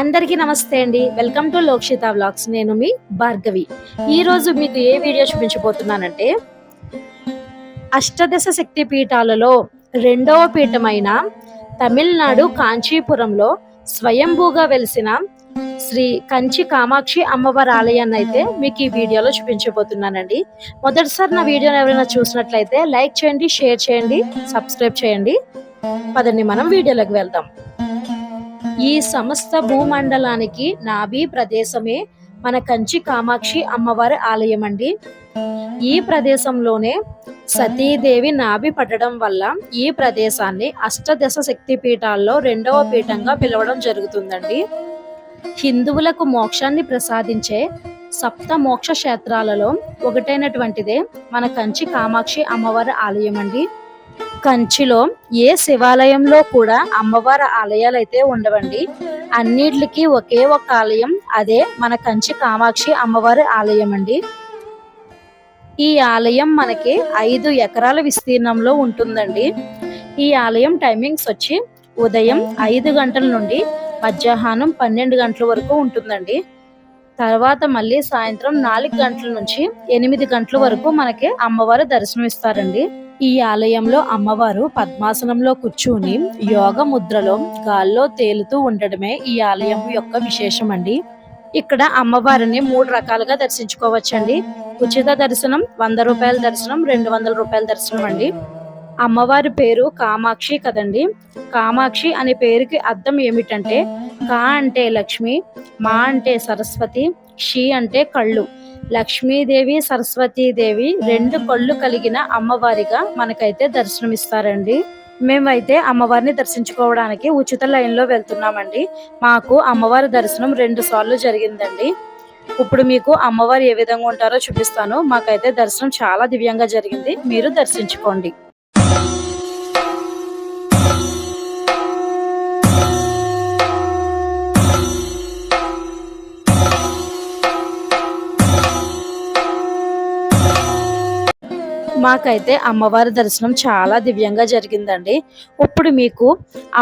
అందరికీ నమస్తే అండి. Welcome to Lokshitha vlogs. నేను మీ భార్గవి. ఈ రోజు మీకు ఏ వీడియో చూపించబోతున్నానంటే అష్టదశ శక్తి పీఠాలలో రెండవ పీఠమైన తమిళనాడు కాంచీపురంలో స్వయంభూగా వెలిసిన శ్రీ కంచి కామాక్షి అమ్మవారి ఆలయాన్ని అయితే మీకు ఈ వీడియోలో చూపించబోతున్నానండి. మొదటిసారి నా వీడియోని ఎవరైనా చూసినట్లయితే లైక్ చేయండి షేర్ చేయండి సబ్స్క్రైబ్ చేయండి. పదండి మనం వీడియోలోకి వెళ్దాం. ఈ సమస్త భూమండలానికి నాభి ప్రదేశమే మన కంచి కామాక్షి అమ్మవారి ఆలయం అండి ఈ ప్రదేశంలోనే సతీదేవి నాభి పట్టడం వల్ల ఈ ప్రదేశాన్ని అష్టదశ శక్తి పీఠాల్లో రెండవ పీఠంగా పిలవడం జరుగుతుందండి. హిందువులకు మోక్షాన్ని ప్రసాదించే సప్త మోక్ష క్షేత్రాలలో ఒకటైనటువంటిదే మన కంచి కామాక్షి అమ్మవారి ఆలయం అండి కంచిలో ఏ శివాలయంలో కూడా అమ్మవారి ఆలయాలు అయితే ఉండవండి. అన్నిటికీ ఒకే ఒక ఆలయం అదే మన కంచి కామాక్షి అమ్మవారి ఆలయం అండి. ఈ ఆలయం మనకి ఐదు ఎకరాల విస్తీర్ణంలో ఉంటుందండి. ఈ ఆలయం టైమింగ్స్ వచ్చి ఉదయం ఐదు గంటల నుండి మధ్యాహ్నం పన్నెండు గంటల వరకు ఉంటుందండి. తర్వాత మళ్ళీ సాయంత్రం నాలుగు గంటల నుంచి ఎనిమిది గంటల వరకు మనకి అమ్మవారు దర్శనం ఇస్తారండి ఈ ఆలయంలో అమ్మవారు పద్మాసనంలో కూర్చుని యోగ ముద్రలో గాల్లో తేలుతూ ఉండడమే ఈ ఆలయం యొక్క విశేషం అండి ఇక్కడ అమ్మవారిని మూడు రకాలుగా దర్శించుకోవచ్చండి. ఉచిత దర్శనం వంద రూపాయల దర్శనం రెండు వందల రూపాయల దర్శనం అండి. అమ్మవారి పేరు కామాక్షి కదండి. కామాక్షి అనే పేరుకి అర్థం ఏమిటంటే కా అంటే లక్ష్మి మా అంటే సరస్వతి షి అంటే కళ్ళు. లక్ష్మీదేవి సరస్వతీదేవి రెండు కళ్ళు కలిగిన అమ్మవారిగా మనకైతే దర్శనమిస్తారండి. మేమైతే అమ్మవారిని దర్శించుకోవడానికి ఉచిత లైన్లో వెళ్తున్నామండి. మాకు అమ్మవారి దర్శనం రెండు సార్లు జరిగిందండి. ఇప్పుడు మీకు అమ్మవారు ఏ విధంగా ఉంటారో చూపిస్తాను. మాకైతే దర్శనం చాలా దివ్యంగా జరిగింది. మీరు దర్శించుకోండి. మాకైతే అమ్మవారి దర్శనం చాలా దివ్యంగా జరిగిందండి. ఇప్పుడు మీకు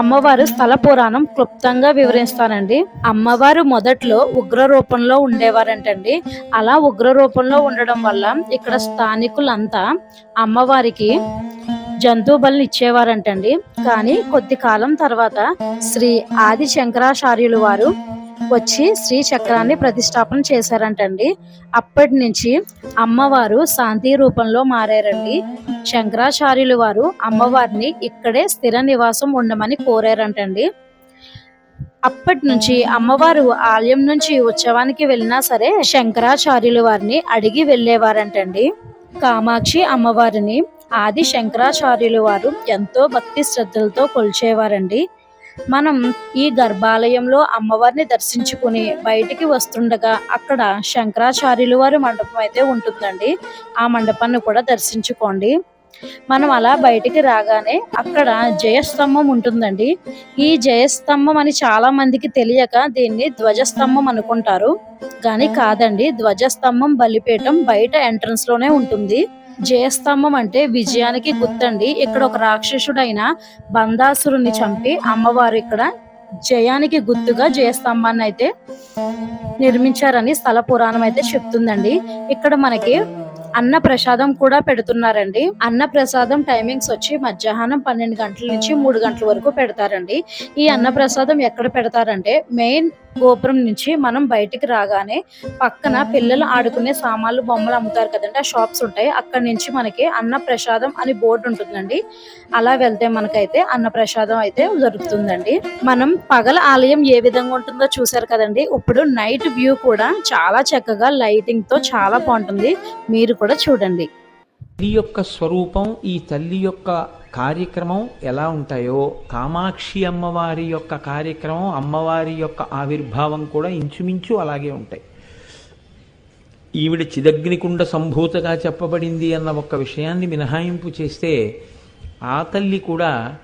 అమ్మవారు స్థల పురాణం క్లుప్తంగా వివరిస్తానండి. అమ్మవారు మొదట్లో ఉగ్ర రూపంలో ఉండేవారంటండి. అలా ఉగ్ర రూపంలో ఉండడం వల్ల ఇక్కడ స్థానికులంతా అమ్మవారికి జంతు ఇచ్చేవారంటండి. కానీ కొద్ది కాలం తర్వాత శ్రీ ఆది శంకరాచార్యులు వారు వచ్చి శ్రీ చక్రాన్ని ప్రతిష్టాపన చేశారంటండి. అప్పటి నుంచి అమ్మవారు శాంతి రూపంలో మారారండి. శంకరాచార్యులు వారు అమ్మవారిని ఇక్కడే స్థిర నివాసం ఉండమని కోరారంటండి. అప్పటి నుంచి అమ్మవారు ఆలయం నుంచి ఉత్సవానికి వెళ్ళినా సరే శంకరాచార్యులు వారిని అడిగి వెళ్ళేవారంటండి. కామాక్షి అమ్మవారిని ఆది శంకరాచార్యులు వారు ఎంతో భక్తి శ్రద్ధలతో కొలిచేవారండి. మనం ఈ గర్భాలయంలో అమ్మవారిని దర్శించుకుని బయటికి వస్తుండగా అక్కడ శంకరాచార్యులు వారి మండపం అయితే ఉంటుందండి. ఆ మండపాన్ని కూడా దర్శించుకోండి. మనం అలా బయటికి రాగానే అక్కడ జయస్తంభం ఉంటుందండి. ఈ జయస్తంభం అని చాలా మందికి తెలియక దీన్ని ధ్వజస్తంభం అనుకుంటారు. కానీ కాదండి ధ్వజస్తంభం బలిపీఠం బయట ఎంట్రన్స్లోనే ఉంటుంది. జయస్తంభం అంటే విజయానికి గుర్తండి. ఇక్కడ ఒక రాక్షసుడైన బందాసురుని చంపి అమ్మవారు ఇక్కడ జయానికి గుర్తుగా జయస్తంభాన్ని అయితే నిర్మించారని స్థల పురాణం అయితే చెప్తుందండి. ఇక్కడ మనకి అన్న ప్రసాదం కూడా పెడుతున్నారండి. అన్న ప్రసాదం టైమింగ్స్ వచ్చి మధ్యాహ్నం పన్నెండు గంటల నుంచి మూడు గంటల వరకు పెడతారండి. ఈ అన్న ప్రసాదం ఎక్కడ పెడతారంటే మెయిన్ గోపురం నుంచి మనం బయటికి రాగానే పక్కన పిల్లలు ఆడుకునే సామాన్లు బొమ్మలు అమ్ముతారు కదండి. ఆ షాప్స్ ఉంటాయి. అక్కడ నుంచి మనకి అన్న ప్రసాదం అని బోర్డు ఉంటుందండి. అలా వెళ్తే మనకైతే అన్న ప్రసాదం అయితే దొరుకుతుందండి. మనం పగల ఆలయం ఏ విధంగా ఉంటుందో చూసారు కదండి. ఇప్పుడు నైట్ వ్యూ కూడా చాలా చక్కగా లైటింగ్తో చాలా బాగుంటుంది. మీరు కూడా చూడండి. తల్లి యొక్క స్వరూపం ఈ తల్లి యొక్క కార్యక్రమం ఎలా ఉంటాయో కామాక్షి అమ్మవారి యొక్క కార్యక్రమం అమ్మవారి యొక్క ఆవిర్భావం కూడా ఇంచుమించు అలాగే ఉంటాయి. ఈవిడ చిదగ్నికుండ సంభూతగా చెప్పబడింది అన్న ఒక విషయాన్ని మినహాయింపు చేస్తే ఆ తల్లి కూడా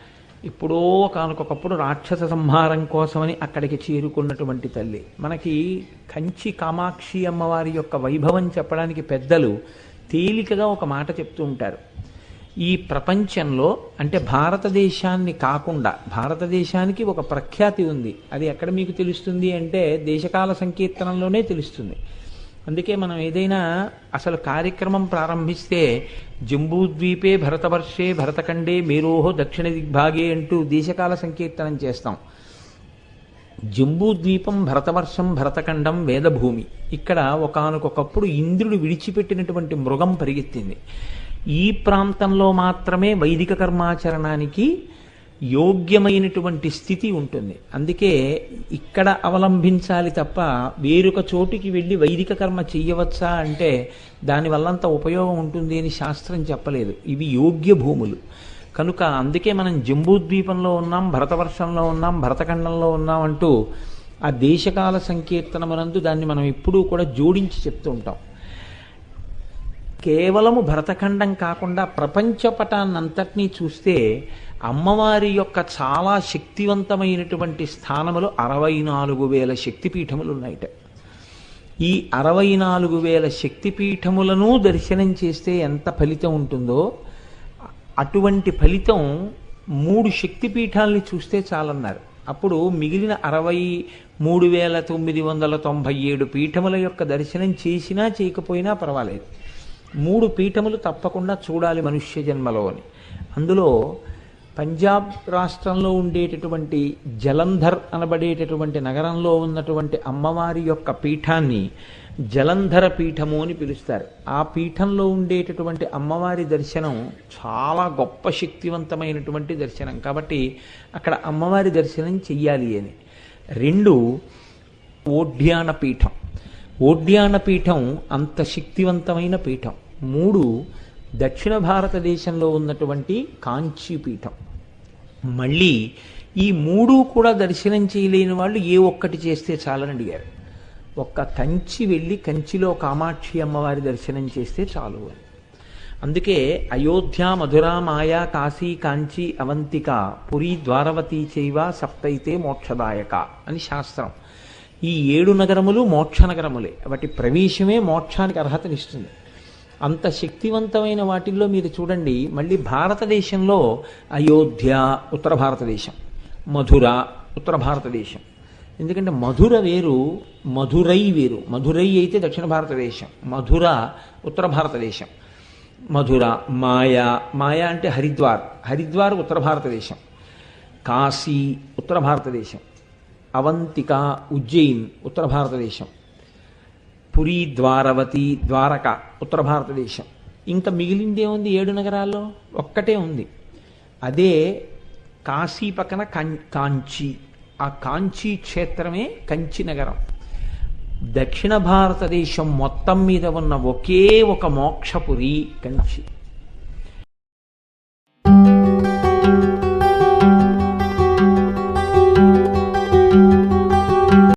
ఇప్పుడో కానొకప్పుడు రాక్షస సంహారం కోసమని అక్కడికి చేరుకున్నటువంటి తల్లి. మనకి కంచి కామాక్షి అమ్మవారి యొక్క వైభవం చెప్పడానికి పెద్దలు తేలికగా ఒక మాట చెప్తూ ఉంటారు. ఈ ప్రపంచంలో అంటే భారతదేశాన్ని కాకుండా భారతదేశానికి ఒక ప్రఖ్యాతి ఉంది. అది ఎక్కడ మీకు తెలుస్తుంది అంటే దేశకాల సంకీర్తనంలోనే తెలుస్తుంది. అందుకే మనం ఏదైనా అసలు కార్యక్రమం ప్రారంభిస్తే జంబూద్వీపే భరతవర్షే భరతఖండే మేరోహో దక్షిణ దిగ్భాగే అంటూ దేశకాల సంకీర్తనం చేస్తాం. జంబూద్వీపం భరతవర్షం భరతఖండం వేదభూమి. ఇక్కడ ఒకనకొకప్పుడు ఇంద్రుడు విడిచిపెట్టినటువంటి మృగం పరిగెత్తింది. ఈ ప్రాంతంలో మాత్రమే వైదిక కర్మాచరణానికి యోగ్యమైనటువంటి స్థితి ఉంటుంది. అందుకే ఇక్కడ అవలంబించాలి తప్ప వేరొక చోటుకి వెళ్ళి వైదిక కర్మ చెయ్యవచ్చా అంటే దానివల్లంత ఉపయోగం ఉంటుంది అని శాస్త్రం చెప్పలేదు. ఇవి యోగ్య భూములు. కనుక అందుకే మనం జంబూద్వీపంలో ఉన్నాం భరతవర్షంలో ఉన్నాం భరతఖండంలో ఉన్నాం అంటూ ఆ దేశకాల సంకీర్తనమునందు దాన్ని మనం ఎప్పుడూ కూడా జోడించి చెప్తూ ఉంటాం. కేవలము భరతఖండం కాకుండా ప్రపంచ పటాన్నంతటినీ చూస్తే అమ్మవారి యొక్క చాలా శక్తివంతమైనటువంటి స్థానములు అరవై నాలుగు వేల శక్తిపీఠములు ఉన్నాయిట ఈ అరవై నాలుగు వేల శక్తిపీఠములను దర్శనం చేస్తే ఎంత ఫలితం ఉంటుందో అటువంటి ఫలితం మూడు శక్తిపీఠాలని చూస్తే చాలన్నారు. అప్పుడు మిగిలిన అరవై మూడు వేల తొమ్మిది వందల తొంభై ఏడు పీఠముల యొక్క దర్శనం చేసినా చేయకపోయినా పర్వాలేదు. మూడు పీఠములు తప్పకుండా చూడాలి మనుష్య జన్మలో అని. అందులో పంజాబ్ రాష్ట్రంలో ఉండేటటువంటి జలంధర్ అనబడేటటువంటి నగరంలో ఉన్నటువంటి అమ్మవారి యొక్క పీఠాన్ని జలంధర పీఠము అని పిలుస్తారు. ఆ పీఠంలో ఉండేటటువంటి అమ్మవారి దర్శనం చాలా గొప్ప శక్తివంతమైనటువంటి దర్శనం. కాబట్టి అక్కడ అమ్మవారి దర్శనం చెయ్యాలి అని. రెండు ఓడ్యాన పీఠం. ఓడ్యాన పీఠం అంత శక్తివంతమైన పీఠం. మూడు దక్షిణ భారతదేశంలో ఉన్నటువంటి కాంచీ పీఠం మళ్ళీ ఈ మూడు కూడా దర్శనం చేయలేని వాళ్ళు ఏ ఒక్కటి చేస్తే చాలని అడిగారు. ఒక్క కంచి వెళ్ళి కంచిలో కామాక్షి అమ్మవారి దర్శనం చేస్తే చాలు అని. అందుకే అయోధ్య మధుర మాయా కాశీ కాంచి అవంతిక పురి ద్వారవతి చైవ సప్తైతే మోక్షదాయక అని శాస్త్రం. ఈ ఏడు నగరములు మోక్ష నగరములే. వాటి ప్రవేశమే మోక్షానికి అర్హతనిస్తుంది అంత శక్తివంతమైన వాటిల్లో మీరు చూడండి మళ్ళీ భారతదేశంలో అయోధ్య ఉత్తర భారతదేశం మధుర ఉత్తర భారతదేశం. ఎందుకంటే మధుర వేరు మధురై వేరు. మధురై అయితే దక్షిణ భారతదేశం మధుర ఉత్తర భారతదేశం. మధుర మాయా మాయా అంటే హరిద్వార్. హరిద్వార్ ఉత్తర భారతదేశం. కాశీ ఉత్తర భారతదేశం. అవంతిక ఉజ్జయిన్ ఉత్తర భారతదేశం. పురి ద్వారవతి ద్వారక ఉత్తర భారతదేశం. ఇంకా మిగిలిందే ఉంది ఏడు నగరాల్లో? ఒక్కటే ఉంది. అదే కాశీ పక్కన కం- ఆ కాంచీ క్షేత్రమే కంచి నగరం. దక్షిణ భారతదేశం మొత్తం మీద ఉన్న ఒకే ఒక మోక్షపురి కంచి.